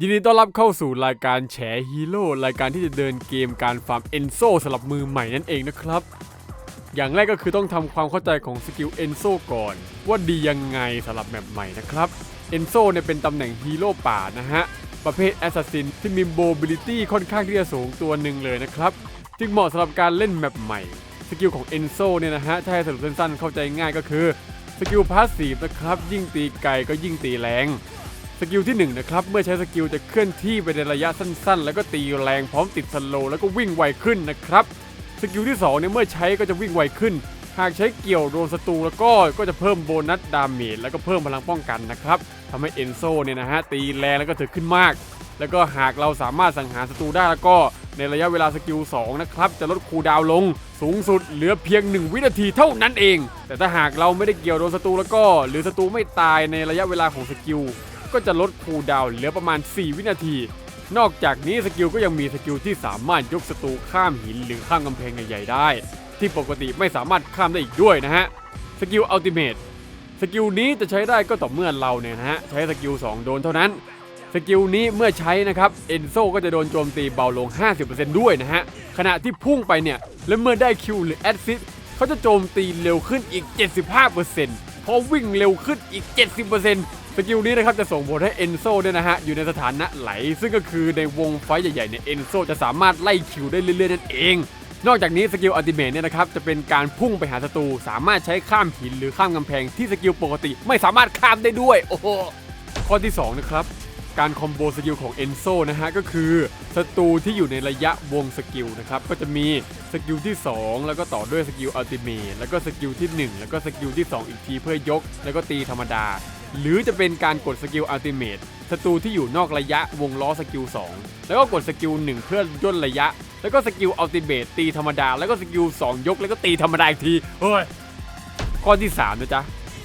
ยินดีต้อนรับเข้าสู่รายการแฉฮีโร่รายการที่จะเดินเกมการฟาร์มเอนโซสำหรับมือใหม่นั่นเองนะครับ อย่างแรกก็คือต้องทำความเข้าใจของสกิลเอนโซก่อน ว่าดียังไงสำหรับแมปใหม่นะครับเอนโซเนี่ยเป็นตำแหน่งฮีโร่ป่านะฮะ ประเภทแอสซัสซินที่มีโบบิลิตี้ค่อนข้างที่จะสูงตัวหนึ่งเลยนะครับ จึงเหมาะสำหรับการเล่นแมปใหม่ สกิลของเอนโซเนี่ยนะฮะถ้าให้สรุปสั้นๆเข้าใจง่ายก็คือสกิลพาสซีฟนะครับยิ่งตีไกลก็ยิ่งตีแรง สกิลที่1นะครับเมื่อใช้สกิลจะเคลื่อนที่ไปในระยะสั้นๆ แล้วก็ตีแรงพร้อมติดสโลว์แล้วก็วิ่งไวขึ้นนะครับสกิลที่2เนี่ยเมื่อใช้ก็จะวิ่งไวขึ้น หากใช้เกี่ยวโดนศัตรูแล้วก็ก็จะเพิ่มโบนัสดาเมจแล้วก็เพิ่มพลังป้องกันนะครับทำให้เอนโซเนี่ยนะฮะตีแรงแล้วก็ถึกขึ้นมาก แล้วก็หากเราสามารถสังหารศัตรูได้แล้วก็ในระยะเวลาสกิล2นะครับจะลดคูดาวลงสูงสุดเหลือเพียง 1 วินาทีเท่านั้นเอง แต่ถ้าหากเราไม่ได้เกี่ยวโดนศัตรูแล้วก็ หรือศัตรูไม่ตายในระยะเวลาของสกิล ก็จะลดคูลดาวน์เหลือประมาณ 4 วินาที นอกจากนี้สกิลก็ยังมีสกิลที่สามารถยกศัตรูข้ามหินหรือข้ามกำแพงใหญ่ๆได้ ที่ปกติไม่สามารถข้ามได้อีกด้วยนะฮะ สกิลอัลติเมทสกิลนี้จะใช้ได้ก็ต่อเมื่อเราเนี่ยนะฮะใช้สกิล2โดนเท่านั้น สกิลนี้เมื่อใช้นะครับเอนโซก็จะโดนโจมตีเบาลง 50%ด้วยนะฮะขณะที่พุ่งไปเนี่ยและเมื่อได้คิวหรือแอดซิสเขาจะโจมตีเร็วขึ้นอีก 75%พอวิ่งเร็วขึ้นอีก 70% สกิลนี้นะครับจะส่งผลให้เอนโซด้วยนะฮะอยู่ในสถานะไหล ซึ่งก็คือในวงไฟใหญ่ๆเนี่ยเอนโซจะสามารถไล่คิวได้เรื่อยๆนั่นเอง นอกจากนี้สกิลอัลติเมทเนี่ยนะครับจะเป็นการพุ่งไปหาศัตรูสามารถใช้ข้ามหินหรือข้ามกำแพงที่สกิลปกติไม่สามารถข้ามได้ด้วยโอ้โหข้อที่2นะครับการคอมโบสกิลของเอนโซนะฮะก็คือศัตรูที่อยู่ในระยะวงสกิลนะครับก็จะมีสกิลที่ 2 แล้วก็ต่อด้วยสกิลอัลติเมทแล้วก็สกิลที่ 1 แล้วก็สกิลที่ 2 อีกทีเพื่อยก แล้วก็ตีธรรมดา หรือจะเป็นการกดสกิลอัลติเมทศัตรูที่อยู่นอกระยะวงล้อสกิล2แล้วก็กดสกิล1เพื่อย่นระยะ แล้วก็สกิลอัลติเมทตีธรรมดา แล้วก็สกิล2ยกแล้วก็ตีธรรมดาอีกทีเฮ้ยข้อที่3นะจ๊ะ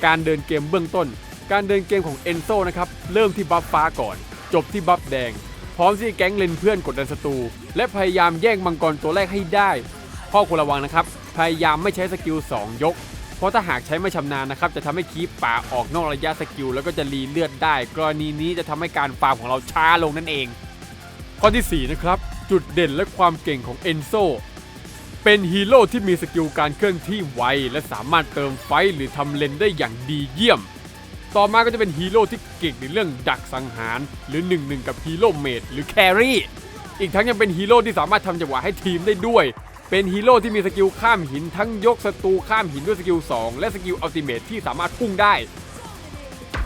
การเดินเกมเบื้องต้น การเดินเกมของเอนโซนะครับเริ่มที่บัฟฟ้าก่อน จบที่บัฟแดง พร้อมที่แก๊งเลนเพื่อนกดดันศัตรูและพยายามแย่งมังกรตัวแรกให้ได้ ข้อควรระวังนะครับพยายามไม่ใช้สกิล2ยก เพราะถ้าหากใช้ไม่ชำนาญนะครับจะทำให้คีปป่าออกนอกระยะสกิลแล้วก็จะรีเลือดได้ กรณีนี้จะทำให้การฟาร์มของเราช้าลงนั่นเอง ข้อทีสี่ 4 นะครับ จุดเด่นและความเก่งของเอนโซเป็นฮีโร่ที่มีสกิลการเคลื่อนที่ไว และสามารถเติมไฟหรือทำเลนได้อย่างดีเยี่ยม ต่อมาก็จะเป็นฮีโร่ที่เก่งในเรื่องดักสังหาร หรือ1นหนึ่งกับฮีโร่เมดหรือแครี่ อีกทั้งยังเป็นฮีโร่ที่สามารถทำจังหวะให้ทีมได้ด้วย เป็นฮีโร่ที่มีสกิลข้ามหินทั้งยกศัตรูข้ามหินด้วยสกิล 2 และสกิลอัลติเมทที่สามารถพุ่งได้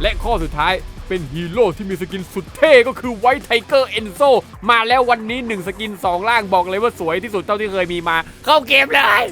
และข้อสุดท้ายเป็นฮีโร่ที่มีสกินสุดเท่ก็คือไวท์ไทเกอร์เอนโซมาแล้ววันนี้ 1 สกิน 2 ล่างบอกเลยว่าสวยที่สุดเท่าที่เคยมีมาเข้าเกมเลย